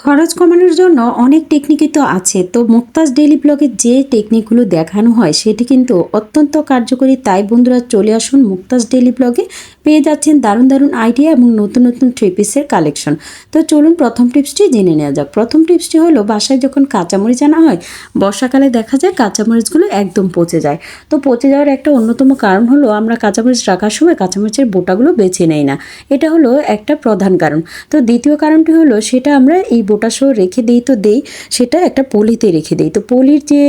খরচ কমানোর জন্য অনেক টেকনিকই তো আছে। তো মুক্তাজ ডেইলি ব্লগে যে টেকনিকগুলো দেখানো হয়, সেটি কিন্তু অত্যন্ত কার্যকরী। তাই বন্ধুরা, চলে আসুন মুক্তাজ ডেলি ব্লগে। পেয়ে যাচ্ছেন দারুণ দারুণ আইডিয়া এবং নতুন নতুন থ্রি পিসের কালেকশন তো চলুন প্রথম টিপসটি জেনে নেওয়া যাক। প্রথম টিপসটি হলো, বাসায় যখন কাঁচামরিচ আনা হয়, বর্ষাকালে দেখা যায় কাঁচামরিচগুলো একদম পচে যায়। তো পচে যাওয়ার একটা অন্যতম কারণ হলো, আমরা কাঁচামরিচ রাখার সময় কাঁচামরিচের বোটাগুলো বেছে নেই না। এটা হলো একটা প্রধান কারণ। তো দ্বিতীয় কারণটি হলো, সেটা আমরা এই বোটা সহ রেখে দিই তো দেই, সেটা একটা পলিতে রেখে দিই। তো পলির যে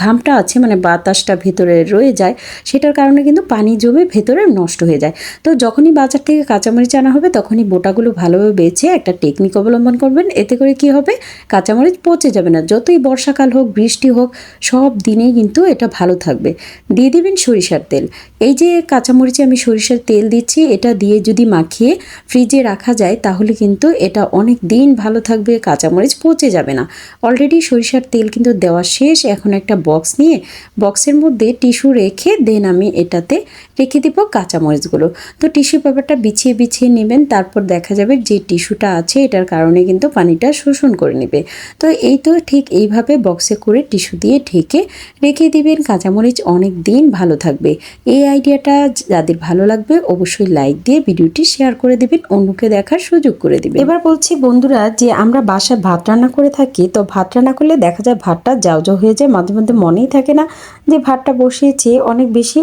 ঘামটা আছে মানে বাতাসটা ভেতরে রয়ে যায়, সেটার কারণে কিন্তু পানি জমে ভেতরে নষ্ট হয়ে যায়। তো যখনই বাজার থেকে কাঁচামরিচ আনা হবে, তখনই বোটাগুলো ভালোভাবে বেছে একটা টেকনিক অবলম্বন করবেন। এতে করে কি হবে? কাঁচামরিচ পচে যাবে না। যতই বর্ষাকাল হোক, বৃষ্টি হোক, সব দিনেই কিন্তু এটা ভালো থাকবে। দিয়ে দিবেন সরিষার তেল। এই যে কাঁচামরিচে আমি সরিষার তেল দিচ্ছি, এটা দিয়ে যদি মাখিয়ে ফ্রিজে রাখা যায়, তাহলে কিন্তু এটা অনেক দিন ভালো থাকবে। কাঁচামরিচ পচে যাবে না। অলরেডি সরিষার তেল কিন্তু দেওয়া শেষ। এখন একটা বক্স নিয়ে বক্সের মধ্যে টিস্যু রেখে দেন আমি এটাতে রেখে দিব কাঁচামরিচগুলো। তো টিস্যু পেপারটা বিছিয়ে বিছিয়ে নেবেন, তারপর দেখা যাবে যে টিস্যুটা আছে, এটার কারণে কিন্তু পানিটা শোষণ করে নেবে। তো এই তো ঠিক এইভাবে বক্সে করে টিস্যু দিয়ে ঢেকে রেখে দিবেন কাঁচামরিচ অনেক দিন ভালো থাকবে। এই আইডিয়াটা যাদের ভালো লাগবে অবশ্যই লাইক দিয়ে ভিডিওটি শেয়ার করে দিবেন, অন্যকে দেখার সুযোগ করে দিবেন। এবার বলছি বন্ধুরা যে আমরা বাসায় ভাত রান্না করে থাকি, তো ভাত রান্না করলে দেখা যায় ভাতটা যাও যাও হয়ে যায়, মাঝে মধ্যে মনেই থাকে না যে ভাতটা বসিয়েছি, অনেক বেশি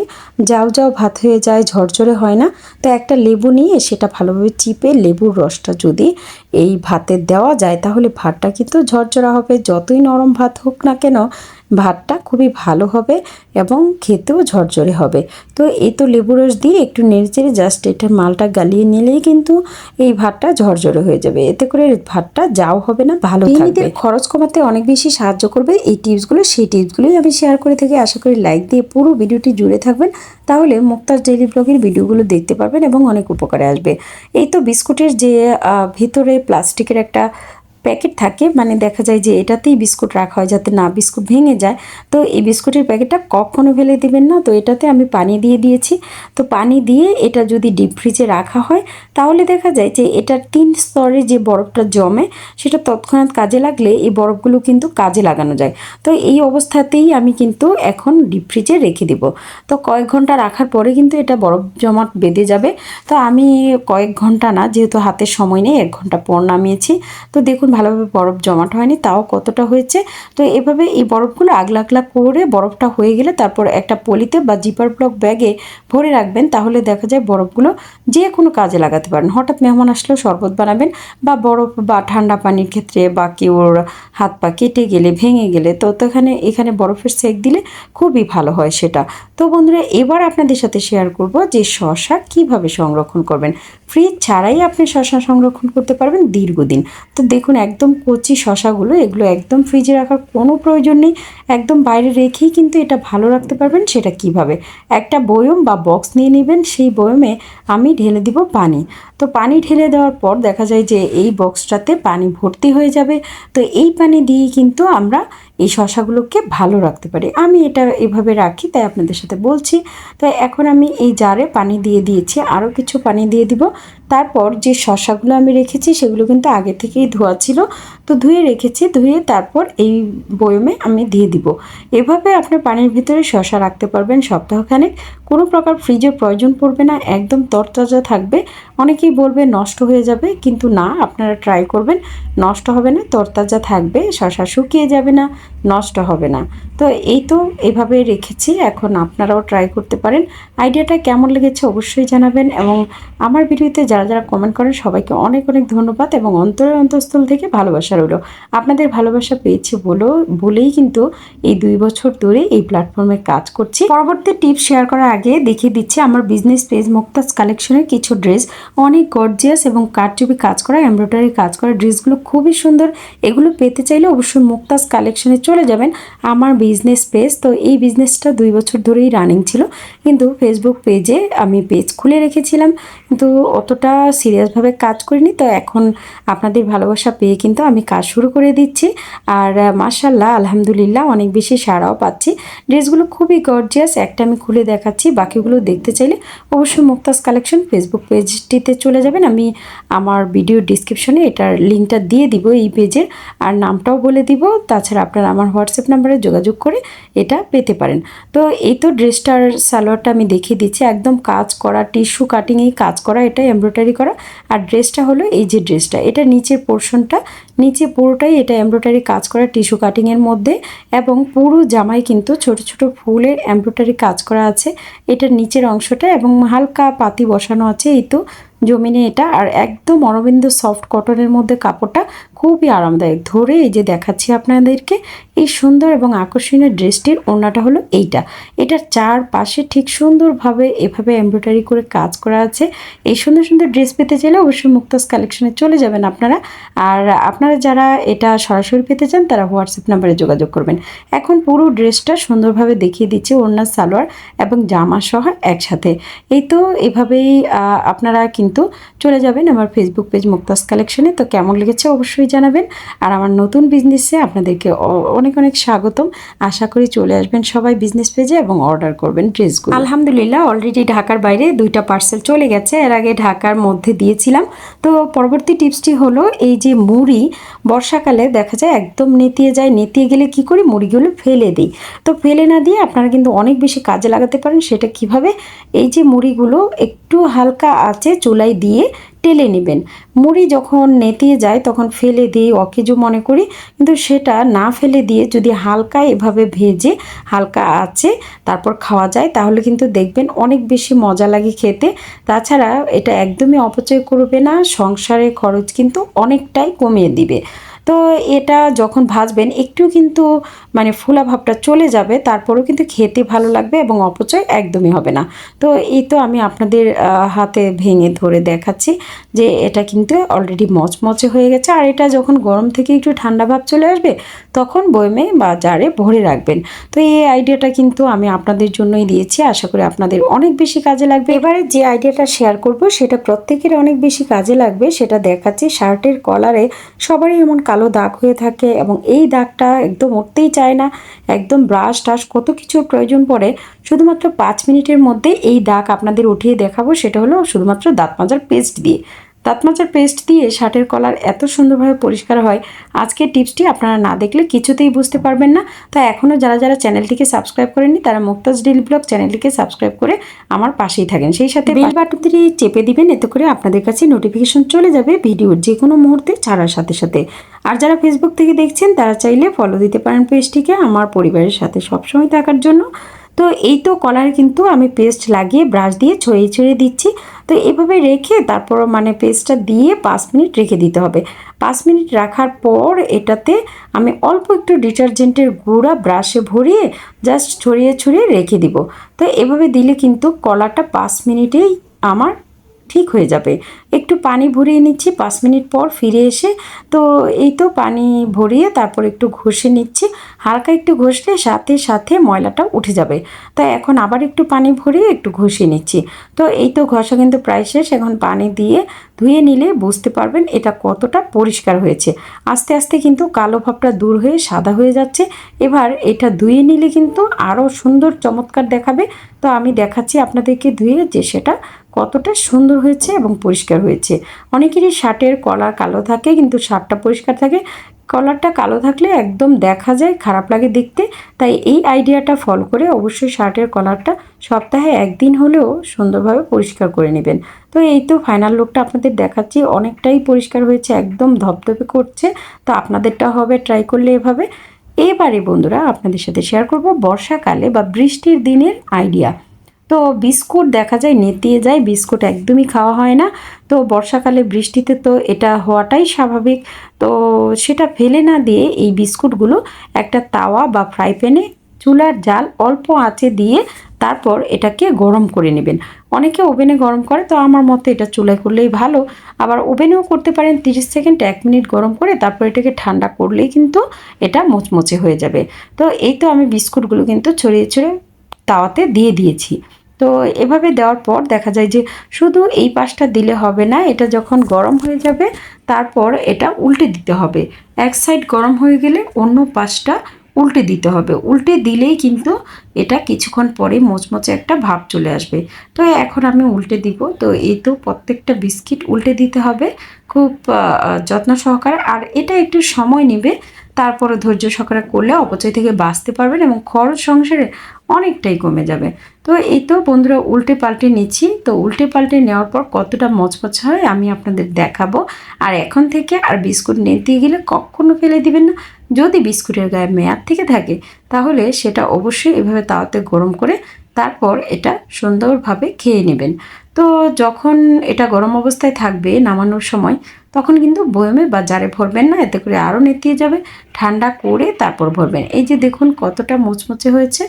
যাও যাও ভাত হয়ে যায়, ঝরঝরে হয় না। তো একটা লেবু নিয়ে সেটা ভালোভাবে চিপে লেবুর রসটা যদি এই ভাতে দেওয়া যায়, তাহলে ভাতটা কিন্তু ঝরঝরা হবে। যতই নরম ভাত হোক না কেন, ভাতটা খুবই ভালো হবে এবং খেতেও ঝরঝরে হবে। তো এই তো লেবু রস দিয়ে একটু নেড়েচেড়ে জাস্ট এটা মালটা গালিয়ে নিলেই কিন্তু এই ভাতটা ঝরঝরে হয়ে যাবে। এতে করে ভাতটা যাও হবে না, ভালো থাকবে। খরচ কমাতে অনেক বেশি সাহায্য করবে এই টিপসগুলো, সেই টিপসগুলোই আমি শেয়ার করে থাকি। আশা করি লাইক দিয়ে পুরো ভিডিওটি জুড়ে থাকবেন, তাহলে মুক্তার ডেইলি ব্লগের ভিডিওগুলো দেখতে পারবেন এবং অনেক উপকারে আসবে। এই তো বিস্কুটের যে ভিতরে প্লাস্টিকের একটা প্যাকেট থাকে মানে দেখা যায় যে এটাতেই বিস্কুট রাখা হয় যাতে না বিস্কুট ভেঙে যায়। তো এই বিস্কুটের প্যাকেটটা কখনও ফেলে দিবেন না। তো এটাতে আমি পানি দিয়ে দিয়েছি। তো পানি দিয়ে এটা যদি ডিপ ফ্রিজে রাখা হয়, তাহলে দেখা যায় যে এটার তিন স্তরে যে বরফটা জমে, সেটা তৎক্ষণাৎ কাজে লাগলে এই বরফগুলো কিন্তু কাজে লাগানো যায়। তো এই অবস্থাতেই আমি কিন্তু এখন ডিপ ফ্রিজে রেখে দিব। তো কয়েক ঘণ্টা রাখার পরে কিন্তু এটা বরফ জমাট বেঁধে যাবে। তো আমি কয়েক ঘণ্টা না, যেহেতু হাতের সময় নেই, এক ঘণ্টা পর নামিয়েছি। তো দেখুন ভালোভাবে বরফ জমাট হয়নি, তাও কতটা হয়েছে? তো এভাবে এই বরফগুলো আগলা আগলা করে বরফটা হয়ে গেলে তারপর একটা পলিতে বা জিপার ব্লক ব্যাগে ভরে রাখবেন, তাহলে দেখা যায় বরফগুলো যে কোনো কাজে লাগাতে পারেন। হঠাৎ মেহমান আসলেও শরবত বানাবেন বা বরফ বা ঠান্ডা পানির ক্ষেত্রে বা কেউর হাত পা কেটে গেলে, ভেঙে গেলে, তো তো এখানে বরফের সেক দিলে খুবই ভালো হয় সেটা। তো বন্ধুরা, এবার আপনাদের সাথে শেয়ার করব যে শশা কীভাবে সংরক্ষণ করবেন। ফ্রিজ ছাড়াই আপনি শশা সংরক্ষণ করতে পারবেন দীর্ঘদিন। তো দেখুন একদম কচি শশাগুলো, এগুলো একদম ফ্রিজে রাখার কোনো প্রয়োজন নেই। একদম বাইরে রেখেই কিন্তু এটা ভালো রাখতে পারবেন, সেটা কীভাবে? একটা বয়ম বা বক্স নিয়ে নেবেন, সেই বয়মে আমি ঢেলে দিব পানি। তো পানি ঢেলে দেওয়ার পর দেখা যায় যে এই বক্সটাতে পানি ভর্তি হয়ে যাবে। তো এই পানি দিয়েই কিন্তু আমরা এই শশাগুলোকে ভালো রাখতে পারি। আমি এটা এভাবে রাখি, তাই আপনাদের সাথে বলছি। তো এখন আমি এই জারে পানি দিয়ে দিয়েছি, আরও কিছু পানি দিয়ে দিব। তারপর যে শশাগুলো আমি রেখেছি, সেগুলো কিন্তু আগে থেকেই ধোয়া ছিল। তো ধুয়ে রেখেছি, ধুয়ে তারপর এই বয়মে আমি দিয়ে দিব। এভাবে আপনার পানির ভিতরে শশা রাখতে পারবেন সপ্তাহখানেক। কোনো প্রকার ফ্রিজের প্রয়োজন পড়বে না, একদম তরতাজা থাকবে। অনেকেই বলবে নষ্ট হয়ে যাবে, কিন্তু না, আপনারা ট্রাই করবেন। নষ্ট হবে না, তরতাজা থাকবে, শশা শুকিয়ে যাবে না। নষ্ট হবে না। তো এই তো এভাবে রেখেছি, এখন আপনারাও ট্রাই করতে পারেন। আইডিয়াটা কেমন লেগেছে অবশ্যই জানাবেন এবং আমার ভিডিওতে যারা যারা কমেন্ট করেন, সবাইকে অনেক অনেক ধন্যবাদ এবং অন্তরের অন্তঃস্থল থেকে ভালোবাসা রইল। আপনাদের ভালোবাসা পেয়েছি বলেও বলেই কিন্তু এই দুই বছর ধরে এই প্ল্যাটফর্মে কাজ করছি। পরবর্তী টিপস শেয়ার করার আগে দেখিয়ে দিচ্ছি, আমার বিজনেস পেজ মুক্তাজ কালেকশনের কিছু ড্রেস অনেক গর্জিয়াস এবং কারচুপি কাজ করা এমব্রয়ডারি কাজ করা ড্রেসগুলো খুবই সুন্দর। এগুলো পেতে চাইলে অবশ্যই মুক্তাজ কালেকশনে কালেকশনে চলে যাবেন আমার বিজনেস পেজ তো এই বিজনেসটা দুই বছর ধরেই রানিং ছিল। কিন্তু ফেসবুক পেজে আমি পেজ খুলে রেখেছিলাম। কিন্তু অতটা সিরিয়াসভাবে কাজ করিনি। তো এখন আপনাদের ভালোবাসা পেয়ে কিন্তু আমি কাজ শুরু করে দিচ্ছি। আর মাশাল্লাহ আলহামদুলিল্লাহ অনেক বেশি সাড়াও পাচ্ছি। ড্রেসগুলো খুবই গর্জিয়াস একটা আমি খুলে দেখাচ্ছি। বাকিগুলো দেখতে চাইলে অবশ্যই মুক্তাজ কালেকশন ফেসবুক পেজটিতে চলে যাবেন। আমি আমার ভিডিও ডিসক্রিপশনে এটার লিঙ্কটা দিয়ে দিব এই পেজের আর নামটাও বলে দিব। তাছাড়া আপনারা আমার হোয়াটসঅ্যাপ নাম্বারে যোগাযোগ করে এটা পেতে পারেন। তো এই তো ড্রেসটার সালোয়ারটা আমি দেখিয়ে দিচ্ছি। একদম কাজ করা, টিস্যু কাটিংয়েই কাজ করা এটা এমব্রয়ডারি করা। আর ড্রেসটা হলো এই যে ড্রেসটা। এটা নিচের পোর্শনটা, নিচে পুরোটাই এটা এমব্রয়ডারি কাজ করা, টিস্যু কাটিংয়ের মধ্যে। এবং পুরো জামায় কিন্তু ছোট ছোট ফুলের এমব্রয়ডারি কাজ করা আছে। এটার নিচের অংশটা এবং হালকা পাতি বসানো আছে এই তো জমিনে এটা আর একদম অরবিন্দ সফট কটনের মধ্যে কাপড়টা খুবই আরামদায়ক। ধরে এই যে দেখাচ্ছি আপনাদেরকে, এই সুন্দর এবং আকর্ষণীয় ড্রেসটির ওড়নাটা হলো এইটা। এটার চার পাশে ঠিক সুন্দরভাবে এভাবে এমব্রয়ডারি করে কাজ করা আছে। এই সুন্দর সুন্দর ড্রেস পেতে চাইলে অবশ্যই মুক্তাজ কালেকশনে চলে যাবেন আপনারা। আর আপনারা যারা এটা সরাসরি পেতে চান, তারা হোয়াটসঅ্যাপ নাম্বারে যোগাযোগ করবেন। এখন পুরো ড্রেসটা সুন্দরভাবে দেখিয়ে দিচ্ছে ওড়নার সালোয়ার এবং জামা সহ একসাথে। এই তো এভাবেই আপনারা কিন্তু চলে যাবেন আমার ফেসবুক পেজ মুক্তাজ কালেকশনে তো কেমন লেগেছে অবশ্যই জানাবেন। আর আমার নতুন বিজনেসে আপনাদেরকে অনেক অনেক স্বাগতম। আশা করি চলে আসবেন সবাই বিজনেস পেজে এবং অর্ডার করবেন ড্রেসগুলো আলহামদুলিল্লাহ অলরেডি ঢাকার বাইরে দুইটা পার্সেল চলে গেছে। এর আগে ঢাকার মধ্যে দিয়েছিলাম। তো পরবর্তী টিপসটি হলো এই যে মুড়ি, বর্ষাকালে দেখা যায় একদম নেতিয়ে যায়। নেতিয়ে গেলে কি করি? মুড়িগুলো ফেলে দিই। তো ফেলে না দিয়ে আপনারা কিন্তু অনেক বেশি কাজে লাগাতে পারেন। সেটা কীভাবে? এই যে মুড়িগুলো একটু হালকা আছে চুলায় দিয়ে টেলে নেবেন। মুড়ি যখন নেতিয়ে যায়, তখন ফেলে দিয়ে অকেজো মনে করি। কিন্তু সেটা না ফেলে দিয়ে যদি হালকা এভাবে ভেজে হালকা আছে তারপর খাওয়া যায়, তাহলে কিন্তু দেখবেন অনেক বেশি মজা লাগে খেতে। তাছাড়া এটা একদমই অপচয় করবে না সংসারে খরচ কিন্তু অনেকটাই কমিয়ে দিবে। তো এটা যখন ভাজবেন, একটু কিন্তু মানে ফোলা ভাবটা চলে যাবে, তারপরেও কিন্তু খেতে ভালো লাগবে এবং অপচয় একদমই হবে না। তো এই তো আমি আপনাদের হাতে ভেঙে ধরে দেখাচ্ছি যে এটা কিন্তু অলরেডি মচমচে হয়ে গেছে। আর এটা যখন গরম থেকে একটু ঠান্ডা ভাব চলে আসবে, তখন বয়মে বা জারে ভরে রাখবেন। তো এই আইডিয়াটা কিন্তু আমি আপনাদের জন্যই দিয়েছি। আশা করি আপনাদের অনেক বেশি কাজে লাগবে। এবারে যে আইডিয়াটা শেয়ার করব, সেটা প্রত্যেকের অনেক বেশি কাজে লাগবে। সেটা দেখাচ্ছি, শার্টের কলারে সবারই এমন কালো দাগ হয়ে থাকে এবং এই দাগটা একদম উঠতেই চায় না, একদম ব্রাশ টাশ কত কিছুর প্রয়োজন পড়ে। শুধুমাত্র পাঁচ মিনিটের মধ্যে এই দাগ আপনাদের উঠিয়ে দেখাবো, সেটা হলো শুধুমাত্র দাঁত মাজার পেস্ট দিয়ে। দাঁত মাজার পেস্ট দিয়ে শার্টের কলার এত সুন্দরভাবে পরিষ্কার হয় আজকের টিপসটি আপনারা না দেখলে কিছুতেই বুঝতে পারবেন না। তাই এখনও যারা যারা চ্যানেলটিকে সাবস্ক্রাইব করেননি তারা মুক্তাজ ডেলি ব্লগ চ্যানেলটিকে সাবস্ক্রাইব করে আমার পাশেই থাকেন। সেই সাথে বেল বাটনটি চেপে দিবেন এতে করে আপনাদের কাছে নোটিফিকেশন চলে যাবে ভিডিওর যে কোনো মুহূর্তে ছাড়ার সাথে সাথে। আর যারা ফেসবুক থেকে দেখছেন তারা চাইলে ফলো দিতে পারেন পেজটিকে আমার পরিবারের সাথে সবসময় থাকার জন্য। তো এই তো কলার কিন্তু আমি পেস্ট লাগিয়ে ব্রাশ দিয়ে ছড়িয়ে ছড়িয়ে দিচ্ছি। তো এভাবে রেখে তারপর মানে পেস্টটা দিয়ে পাঁচ মিনিট রেখে দিতে হবে। পাঁচ মিনিট রাখার পর এটাতে আমি অল্প একটু ডিটারজেন্টের গুঁড়া ব্রাশে ভরিয়ে জাস্ট ছড়িয়ে ছড়িয়ে রেখে দিব। তো এভাবে দিলে কিন্তু কলাটা পাঁচ মিনিটেই আমার ঠিক হয়ে যাবে। একটু পানি ভরিয়ে নিচ্ছি, পাঁচ মিনিট পর ফিরে এসে তো এই তো পানি ভরিয়ে তারপর একটু ঘষে নিচ্ছি। হালকা একটু ঘষলে সাথে সাথে ময়লাটা উঠে যাবে। তো এখন আবার একটু পানি ভরিয়ে একটু ঘষিয়ে নিচ্ছি। তো এই তো ঘষা কিন্তু প্রায় শেষ, এখন পানি দিয়ে ধুয়ে নিলে বুঝতে পারবেন এটা কতটা পরিষ্কার হয়েছে। আস্তে আস্তে কিন্তু কালো ভাবটা দূর হয়ে সাদা হয়ে যাচ্ছে। এবার এটা ধুয়ে নিলে কিন্তু আরও সুন্দর চমৎকার দেখাবে। তো আমি দেখাচ্ছি আপনাদেরকে ধুয়ে যে সেটা কতটা সুন্দর হয়েছে এবং পরিষ্কার হয়েছে। অনেকেরই শার্টের কলার কালো থাকে, কিন্তু শার্টটা পরিষ্কার থাকে। কলারটা কালো থাকলে একদম দেখা যায়, খারাপ লাগে দেখতে। তাই এই আইডিয়াটা ফলো করে অবশ্যই শার্টের কলারটা সপ্তাহে একদিন হলেও সুন্দরভাবে পরিষ্কার করে নেবেন। তো এই তো ফাইনাল লুকটা আপনাদের দেখাচ্ছি। অনেকটাই পরিষ্কার হয়েছে, একদম ধপধপে করছে। তো আপনাদেরটা হবে ট্রাই করলে এভাবে। এবারে বন্ধুরা, আপনাদের সাথে শেয়ার করব বর্ষাকালে বা বৃষ্টির দিনের আইডিয়া তো বিস্কুট দেখা যায় নেতিয়ে যায়, বিস্কুট একদমই খাওয়া হয় না। তো বর্ষাকালে বৃষ্টিতে তো এটা হওয়াটাই স্বাভাবিক। তো সেটা ফেলে না দিয়ে এই বিস্কুটগুলো একটা তাওয়া বা ফ্রাই প্যানে চুলার জাল অল্প আঁচে দিয়ে তারপর এটাকে গরম করে নেবেন। অনেকে ওভেনে গরম করে, তো আমার মতে এটা চুলায় করলেই ভালো। আবার ওভেনেও করতে পারেন, তিরিশ সেকেন্ড, এক মিনিট গরম করে তারপর এটাকে ঠান্ডা করলেই কিন্তু এটা মুচমুচে হয়ে যাবে। তো এই তো আমি বিস্কুটগুলো কিন্তু ছড়িয়ে ছড়িয়ে তাওয়াতে দিয়ে দিয়েছি। তো এভাবে দেওয়ার পর দেখা যায় যে শুধু এই পাশটা দিলে হবে না, এটা যখন গরম হয়ে যাবে তারপর এটা উল্টে দিতে হবে। এক সাইড গরম হয়ে গেলে অন্য পাশটা উল্টে দিতে হবে। উল্টে দিলেই কিন্তু এটা কিছুক্ষণ পরে মোচমোচে একটা ভাব চলে আসবে। তো এখন আমি উল্টে দিব। তো এই তো প্রত্যেকটা বিস্কিট উল্টে দিতে হবে। খুব যত্ন সহকারে। আর এটা একটু সময় নেবে। তারপরে ধৈর্য সহকারে করলে অপচয় থেকে বাঁচতে পারবেন এবং খরচ সংসারে অনেকটাই কমে যাবে। তো এই তো বন্ধুরা উল্টে পাল্টে নিচ্ছি। তো উল্টে পাল্টে নেওয়ার পর কতটা মচমচ হয় আমি আপনাদের দেখাবো। আর এখন থেকে আর বিস্কুট নিতে গেলে কখনো ফেলে দিবেন না। যদি বিস্কুটের গায়ে মেয়াদ থেকে থাকে, তাহলে সেটা অবশ্যই এভাবে তাওয়াতে গরম করে তারপর এটা সুন্দরভাবে খেয়ে নেবেন। তো যখন এটা গরম অবস্থায় থাকবে নামানোর সময়, তখন কিন্তু বয়মে বা জারে ভরবেন না, এতে করে আরও নেতিয়ে যাবে, ঠান্ডা করে তারপর ভরবেন। এই যে দেখুন কতটা মুচমুচে হয়েছে,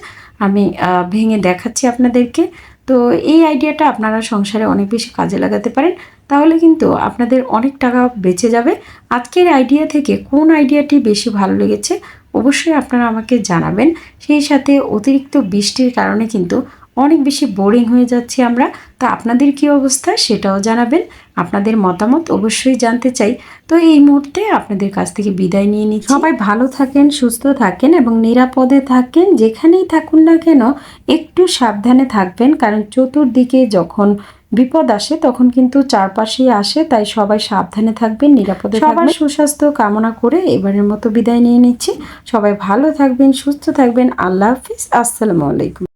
আমি ভেঙে দেখাচ্ছি আপনাদেরকে। তো এই আইডিয়াটা আপনারা সংসারে অনেক বেশি কাজে লাগাতে পারেন, তাহলে কিন্তু আপনাদের অনেক টাকা বেঁচে যাবে। আজকের আইডিয়া থেকে কোন আইডিয়াটি বেশি ভালো লেগেছে অবশ্যই আপনারা আমাকে জানাবেন। সেই সাথে অতিরিক্ত বৃষ্টির কারণে কিন্তু অনেক বেশি বোরিং হয়ে যাচ্ছি আমরা। তো আপনাদের কি অবস্থা সেটাও জানাবেন। আপনাদের মতামত অবশ্যই জানতে চাই। তো এই মুহূর্তে আপনাদের কাছ থেকে বিদায় নিয়ে নিচ্ছি। সবাই ভালো থাকেন, সুস্থ থাকেন এবং নিরাপদে থাকেন। যেখানেই থাকুন না কেন, একটু সাবধানে থাকবেন। কারণ চতুর্দিকে যখন বিপদ আসে তখন কিন্তু চারপাশেই আসে তাই সবাই সাবধানে থাকবেন নিরাপদে সবার সুস্বাস্থ্য কামনা করে এবারের মতো বিদায় নিয়ে নিচ্ছি। সবাই ভালো থাকবেন সুস্থ থাকবেন। আল্লাহ হাফিজ। আসসালামু আলাইকুম।